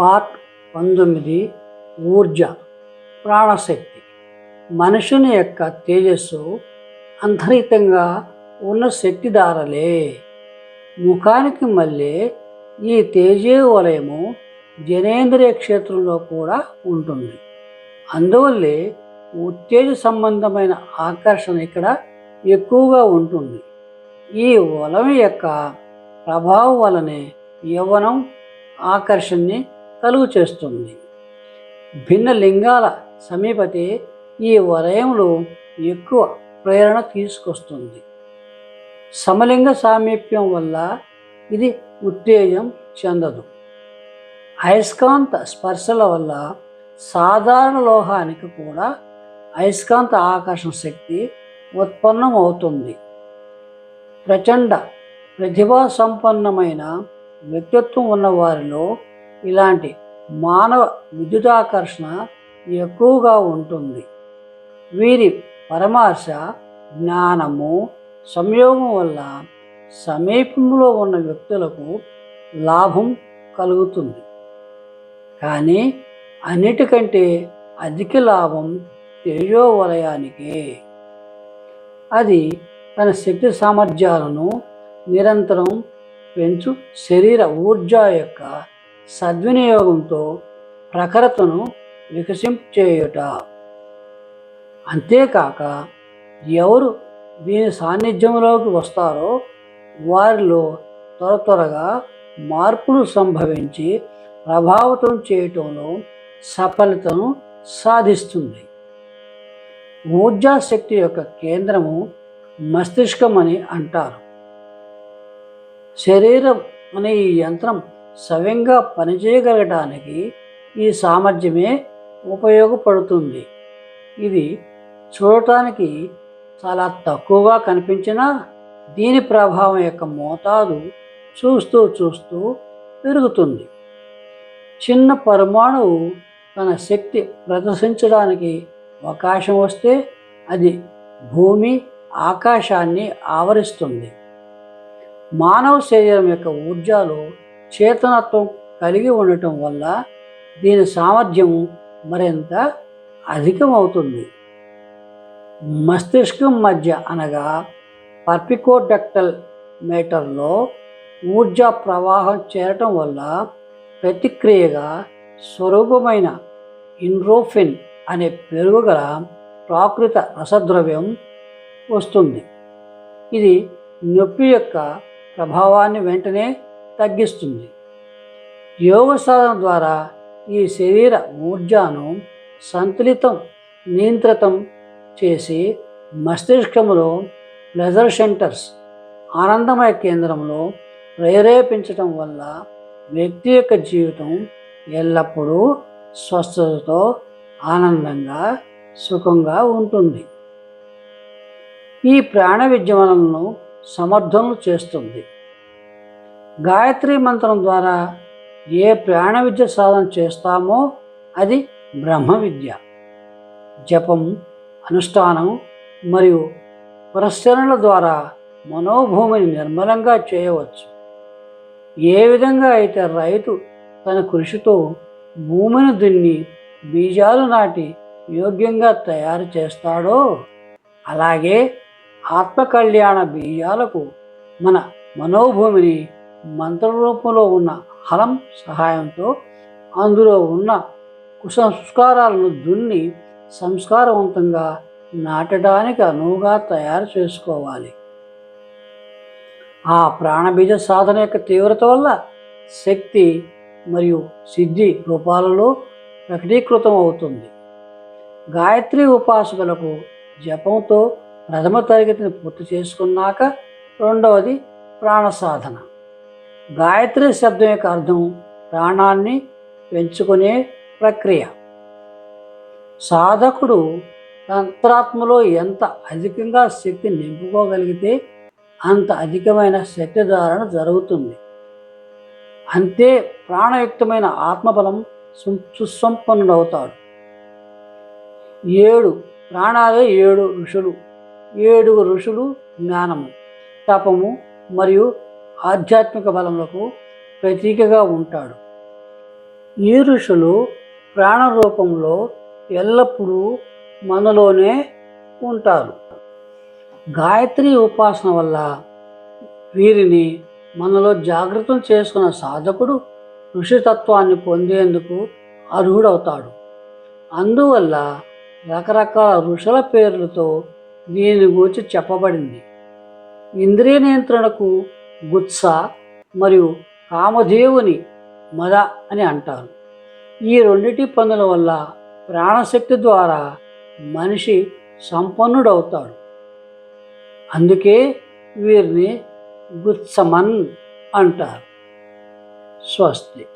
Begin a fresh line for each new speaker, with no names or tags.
Part పంతొమ్మిది ఊర్జ ప్రాణశక్తి. మనుషుని యొక్క తేజస్సు అంతరితంగా ఉన్న శక్తిధారలే. ముఖానికి మళ్ళీ ఈ తేజే వలయము జనేంద్రియ క్షేత్రంలో కూడా ఉంటుంది. అందువల్లే ఉత్తేజ సంబంధమైన ఆకర్షణ ఇక్కడ ఎక్కువగా ఉంటుంది. ఈ వలం యొక్క ప్రభావం వలనే యవ్వనం ఆకర్షణని కలుగు చేస్తుంది. భిన్న లింగాల సమీపతే ఈ వలయంలో ఎక్కువ ప్రేరణ తీసుకొస్తుంది. సమలింగ సామీప్యం వల్ల ఇది ఉత్తేజం చెందదు. అయస్కాంత స్పర్శల వల్ల సాధారణ లోహానికి కూడా అయస్కాంత ఆకర్షణ శక్తి ఉత్పన్నం అవుతుంది ప్రచండ ప్రతిభా సంపన్నమైన వ్యక్తిత్వం ఉన్న వారిలో ఇలాంటి మానవ విద్యుదాకర్షణ ఎక్కువగా ఉంటుంది. వీరి పరమాశ జ్ఞానము సంయోగం వల్ల సమీపంలో ఉన్న వ్యక్తులకు లాభం కలుగుతుంది. కానీ అన్నిటికంటే అధిక లాభం తేజో వలయానికే అది తన శక్తి సామర్థ్యాలను నిరంతరం పెంచు శరీర ఊర్జ యొక్క సద్వినియోగంతో ప్రఖరతను వికసింపచేయుట. అంతేకాక ఎవరు దీని సాన్నిధ్యంలోకి వస్తారో వారిలో త్వర త్వరగా మార్పులు సంభవించి ప్రభావితం చేయటంలో సఫలతను సాధిస్తుంది. ఊర్జా శక్తి యొక్క కేంద్రము మస్తిష్కం అని అంటారు. శరీరం అనే ఈ యంత్రం సవ్యంగా పనిచేయగలగటానికి ఈ సామర్థ్యమే ఉపయోగపడుతుంది. ఇది చూడటానికి చాలా తక్కువగా కనిపించినా దీని ప్రభావం యొక్క మోతాదు చూస్తూ చూస్తూ పెరుగుతుంది. చిన్న పరమాణువు తన శక్తి ప్రదర్శించడానికి అవకాశం వస్తే అది భూమి ఆకాశాన్ని ఆవరిస్తుంది. మానవ శరీరం యొక్క ఊర్జాలో చేతనత్వం కలిగి ఉండటం వల్ల దీని సామర్థ్యం మరింత అధికమవుతుంది. మస్తిష్కం మధ్య అనగా పర్పికోడక్టల్ మీటర్లో ఊర్జా ప్రవాహం చేరటం వల్ల ప్రతిక్రియగా స్వరూపమైన ఇండ్రోఫిన్ అనే పెరుగుగల ప్రాకృత రసద్రవ్యం వస్తుంది. ఇది నొప్పి యొక్క ప్రభావాన్ని వెంటనే తగ్గిస్తుంది. యోగ సాధన ద్వారా ఈ శరీర ఊర్జాను సంతులితం నియంత్రితం చేసి మస్తిష్కంలో ప్లెజర్ సెంటర్స్ ఆనందమయ కేంద్రంలో ప్రేరేపించటం వల్ల వ్యక్తి యొక్క జీవితం ఎల్లప్పుడూ స్వస్థతతో ఆనందంగా సుఖంగా ఉంటుంది. ఈ ప్రాణ విద్యమనలను సమర్థనలు చేస్తుంది. గాయత్రి మంత్రం ద్వారా ఏ ప్రాణ విద్య సాధన చేస్తామో అది బ్రహ్మ విద్య. జపం అనుష్ఠానం మరియు పురస్కరణల ద్వారా మనోభూమిని నిర్మలంగా చేయవచ్చు. ఏ విధంగా అయితే రైతు తన కృషితో భూమిని దున్ని బీజాలు నాటి యోగ్యంగా తయారు చేస్తాడో అలాగే ఆత్మకళ్యాణ బీజాలకు మన మనోభూమిని మంత్రరూపంలో ఉన్న హలం సహాయంతో అందులో ఉన్న కుసంస్కారాలను దున్ని సంస్కారవంతంగా నాటడానికి అనువుగా తయారు చేసుకోవాలి. ఆ ప్రాణబీజ సాధన యొక్క తీవ్రత వల్ల శక్తి మరియు సిద్ధి రూపాలలో ప్రకటీకృతం అవుతుంది. గాయత్రి ఉపాసకులకు జపంతో ప్రథమ తరగతిని పూర్తి చేసుకున్నాక రెండవది ప్రాణ సాధన గాయత్రి శబ్దం యొక్క అర్థం ప్రాణాన్ని పెంచుకునే ప్రక్రియ. సాధకుడు అంతరాత్మలో ఎంత అధికంగా శక్తి నింపుకోగలిగితే అంత అధికమైన శక్తి ధారణ జరుగుతుంది. అంతే ప్రాణయుక్తమైన ఆత్మబలం సు- సుసంపన్నుడవుతాడు. ఏడు ప్రాణాలే ఏడు ఋషులు. ఏడుగు ఋషులు జ్ఞానము తపము మరియు ఆధ్యాత్మిక బలములకు ప్రతీకగా ఉంటాడు. ఈ ఋషులు ప్రాణ రూపంలో ఎల్లప్పుడూ మనలోనే ఉంటారు. గాయత్రి ఉపాసన వల్ల వీరిని మనలో జాగృతం చేసుకున్న సాధకుడు ఋషితత్వాన్ని పొందేందుకు అర్హుడవుతాడు. అందువల్ల రకరకాల ఋషుల పేర్లతో దీని గురించి చెప్పబడింది. ఇంద్రియ నియంత్రణకు గుత్స మరియు కామదేవుని మద అని అంటారు. ఈ రెండిటి పనుల వల్ల ప్రాణశక్తి ద్వారా మనిషి సంపన్నుడవుతాడు. అందుకే వీరిని గుత్సమన్ అంటారు. స్వస్తి.